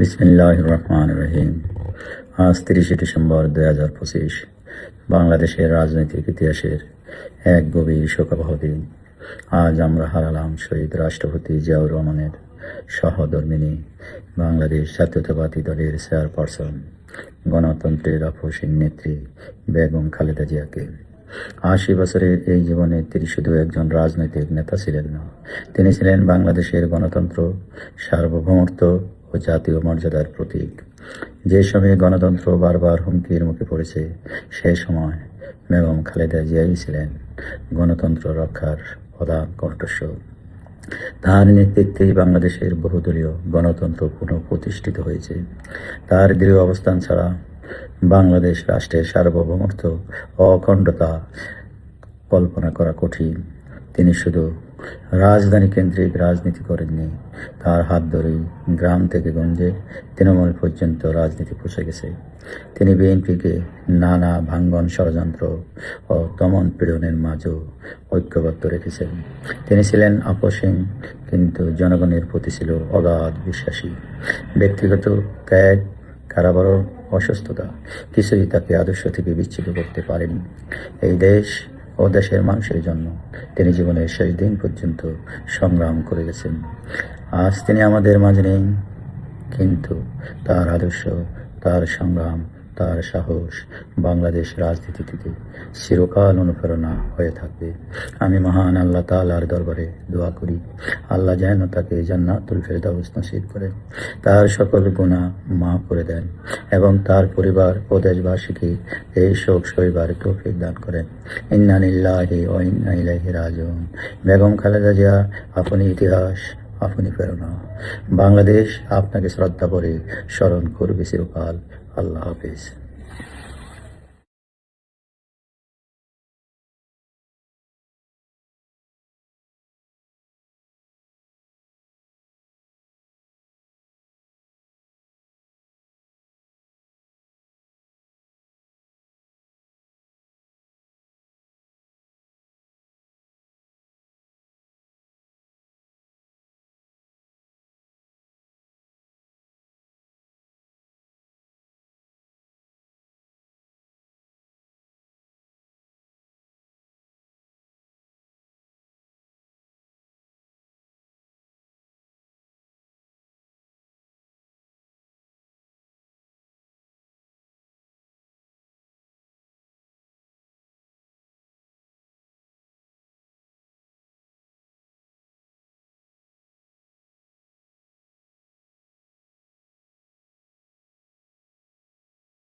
বিসমিল্লাহ রহমান রহিম। আজ তিরিশে ডিসেম্বর দুই হাজার পঁচিশ, বাংলাদেশের রাজনৈতিক ইতিহাসের এক গভীর শোকাবহ দিন। আজ আমরা হারালাম শহীদ রাষ্ট্রপতি জিয়াউর রহমানের সহধর্মিনী বাংলাদেশ জাতীয়তাবাদী দলের চেয়ারপারসন, গণতন্ত্রের আপসীন নেত্রী বেগম খালেদা জিয়াকে। আশি বছরের এই জীবনে তিনি শুধু একজন রাজনৈতিক নেতা ছিলেন না, তিনি ছিলেন বাংলাদেশের গণতন্ত্র, সার্বভৌমত্ব ও জাতীয় মর্যাদার প্রতীক। যে সময়ে গণতন্ত্র বারবার হুমকির মুখে পড়েছে, সে সময় বেগম খালেদা জিয়াই ছিলেন গণতন্ত্র রক্ষার প্রধান কণ্ঠস্বর। তার নেতৃত্বেই বাংলাদেশের বহুদলীয় গণতন্ত্র পুনঃপ্রতিষ্ঠিত হয়েছে। তার দৃঢ় অবস্থান ছাড়া বাংলাদেশ রাষ্ট্রের সার্বভৌমত্ব, অখণ্ডতা কল্পনা করা কঠিন। তিনি শুধু রাজধানী কেন্দ্রিক রাজনীতি করেননি। তার হাত ধরেই গ্রাম থেকে গঞ্জে তৃণমূল পর্যন্ত রাজনীতি পৌঁছে গেছে। তিনি বিএনপিকে নানা ভাঙ্গন ষড়যন্ত্র ও দমন পীড়নের মাঝেও ঐক্যবদ্ধ রেখেছেন। তিনি ছিলেন আপসীন কিন্তু জনগণের প্রতি ছিল অগাধ বিশ্বাসী। ব্যক্তিগত ত্যাগ, কারাবরণ, অসুস্থতা কিছুই তাকে আদর্শ থেকে বিচ্ছিন্ন করতে পারেনি। এই দেশ ও দেশের মানুষের জন্য তিনি জীবনের শেষ দিন পর্যন্ত সংগ্রাম করে গেছেন। আজ তিনি আমাদের মাঝে নেই, কিন্তু তার আদর্শ, তার সংগ্রাম তার সাহস বাংলাদেশ রাজনীতিতে চিরকাল অনুপ্রেরণা হয়ে থাকবে। আমি মহান আল্লাহ তালার দরবারে দোয়া করি। আল্লাহ যেন তাকে জান্নাতুল ফেরদাউস নসিব করেন তার সকল গুণা মা করে দেন এবং তার পরিবার ও দেশবাসীকে এই শোক সইবার তৌফিক দান করেন। ইন্নানিল্লাহি ও ইন্না ইলাইহি রাজিউন। বেগম খালেদা জিয়া, আপনি ইতিহাস আপনি প্রেরণা। বাংলাদেশ আপনাকে শ্রদ্ধা করে স্মরণ করবে চিরকাল। আল্লাহ হাফিজ।